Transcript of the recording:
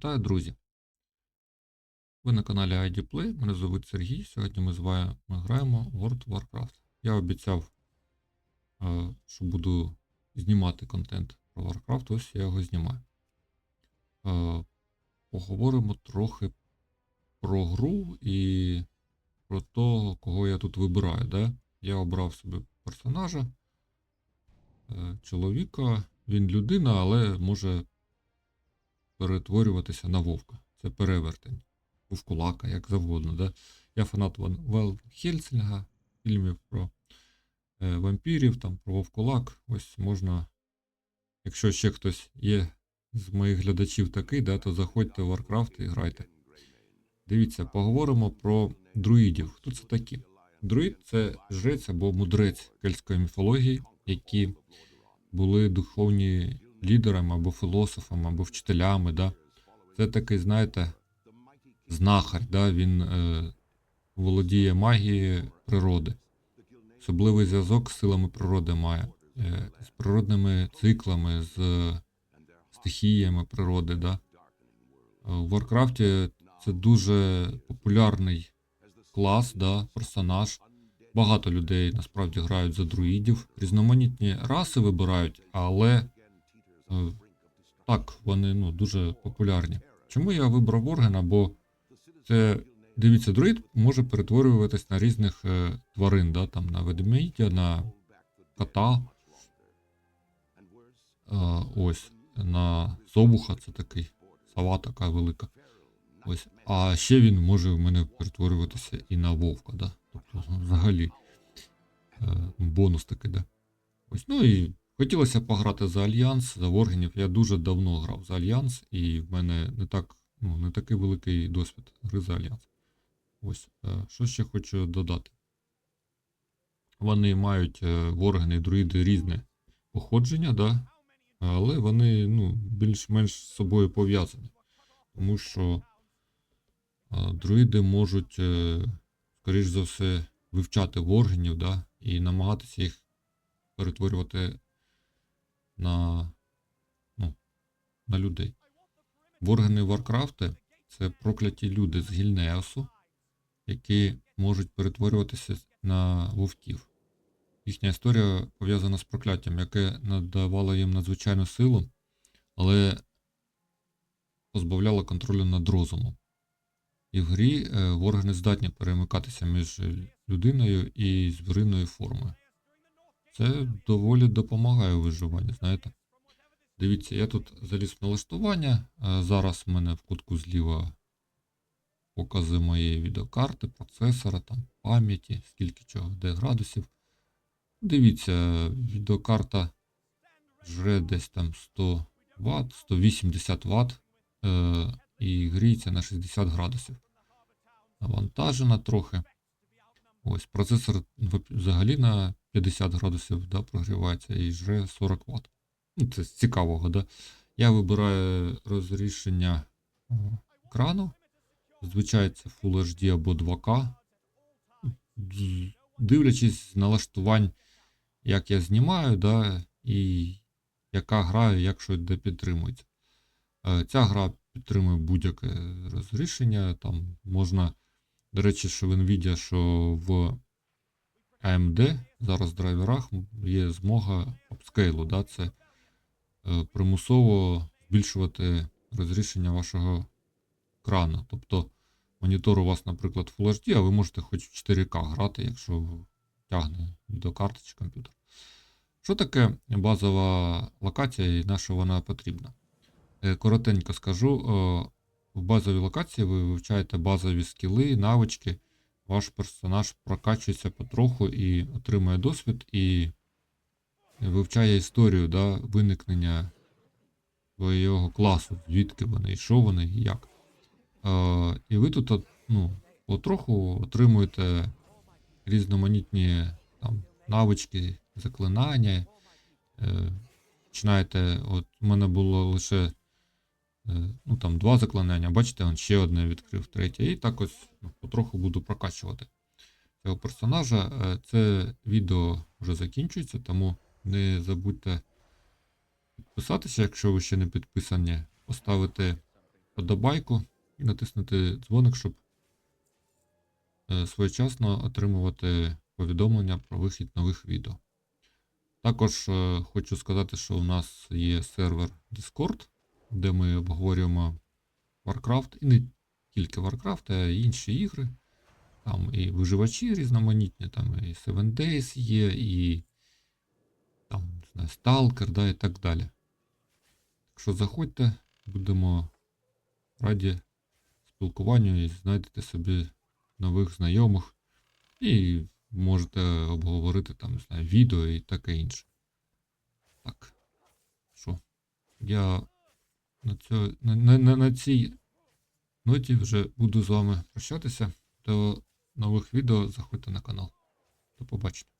Вітаю, друзі! Ви на каналі ID Play, мене звуть Сергій. Сьогодні ми з вами граємо в World of Warcraft. Я обіцяв, е, що буду знімати контент про Warcraft, ось я його знімаю. Е, Поговоримо трохи про гру і про того, кого я тут вибираю. Да? Я обрав собі персонажа, е, чоловіка. Він людина, але може перетворюватися на вовка. Це перевертень. Вовкулака, як завгодно. Да? Я фанат Ван Ван Хельсінга, фільмів про е, вампірів, там, про вовкулак. Ось можна, якщо ще хтось є з моїх глядачів такий, да, то заходьте в Warcraft і грайте. Дивіться, поговоримо про друїдів. Хто це такі? Друїд це жрець або мудрець кельтської міфології, які були духовні лідерами або філософами, або вчителями. Да? Це такий, знаєте, знахар, да? він е, володіє магією природи. Особливий зв'язок з силами природи має, е, з природними циклами, з стихіями природи. Да? Е, В Варкрафті це дуже популярний клас, да, персонаж. Багато людей насправді грають за друїдів. Різноманітні раси вибирають, але е, так, вони ну, дуже популярні. Чому я вибрав Оргена? Бо це, дивіться, друїд може перетворюватись на різних е, тварин, да, там, на ведмедя, на кота. Е, ось, на совуха, це такий сова така велика. Ось. А ще він може в мене перетворюватися і на вовка, да? Тобто, взагалі, е, бонус такий, да. Ось, ну і хотілося пограти за Альянс, за Воргенів. Я дуже давно грав за Альянс, і в мене не так, ну, не такий великий досвід гри за Альянс. Ось, е, що ще хочу додати. Вони мають е, Воргени і друїди різне походження, да? але вони ну, більш-менш з собою пов'язані. Тому що друїди можуть, е, скоріш за все, вивчати воргенів, да, і намагатися їх перетворювати на, ну, на людей. Воргени Варкрафти це прокляті люди з Гільнеосу, які можуть перетворюватися на вовків. Їхня історія пов'язана з прокляттям, яке надавало їм надзвичайну силу, але позбавляло контролю над розумом. І в грі е, не здатні перемикатися між людиною і звіриною формою. Це доволі допомагає у виживанні, знаєте. Дивіться, я тут заліз в налаштування. е, Зараз в мене в кутку зліва покази моєї відеокарти, процесора, там, пам'яті, скільки чого, де градусів. Дивіться, відеокарта жре десь там 100 Вт, 180 Вт е, і гріється на 60 градусів. Навантажена трохи. Ось процесор взагалі на 50 градусів да, прогрівається і жре 40 Вт. Ну, це з цікавого, да? Я вибираю розрішення о, екрану. Зазвичай це Full HD або 2К. Дивлячись налаштувань, як я знімаю, да, і яка гра, і як що де підтримується. Е, Ця гра підтримує будь-яке розрішення. Там можна, до речі, що в Nvidia, що в AMD зараз в драйверах є змога апскейлу. Да? Це е, примусово збільшувати розрішення вашого екрану. Тобто монітор у вас, наприклад, Full HD, а ви можете хоч в 4К грати, якщо тягне відеокарта чи комп'ютер. Що таке базова локація і на що вона потрібна? Е, Коротенько скажу. е, В базовій локації ви вивчаєте базові скіли, навички. Ваш персонаж прокачується потроху і отримує досвід, і вивчає історію да, виникнення його класу, звідки вони, що вони, і як. Е, І ви тут ну, потроху отримуєте різноманітні там, навички, заклинання. Е, Починаєте, от у мене було лише ну, там, два заклинання, бачите, он ще одне відкрив, третє. І так ось ну, потроху буду прокачувати цього персонажа. Е, Це відео вже закінчується, тому не забудьте підписатися, якщо ви ще не підписані, поставити подобайку і натиснути дзвоник, щоб е, своєчасно отримувати повідомлення про вихід нових відео. Також е, хочу сказати, що у нас є сервер Discord, де ми обговорюємо Warcraft і не тільки Warcraft, а й інші ігри. Там і виживачі різноманітні, там і Seven Days є, і там, не знаю, Stalker, да, і так далі. Так що заходьте, будемо раді спілкуванню і знайдете собі нових знайомих. І можете обговорити там, не знаю, відео і таке інше. Так. Що? Я на, цьо, на, на, на, цій ноті вже буду з вами прощатися. До нових відео заходьте на канал. До побачення.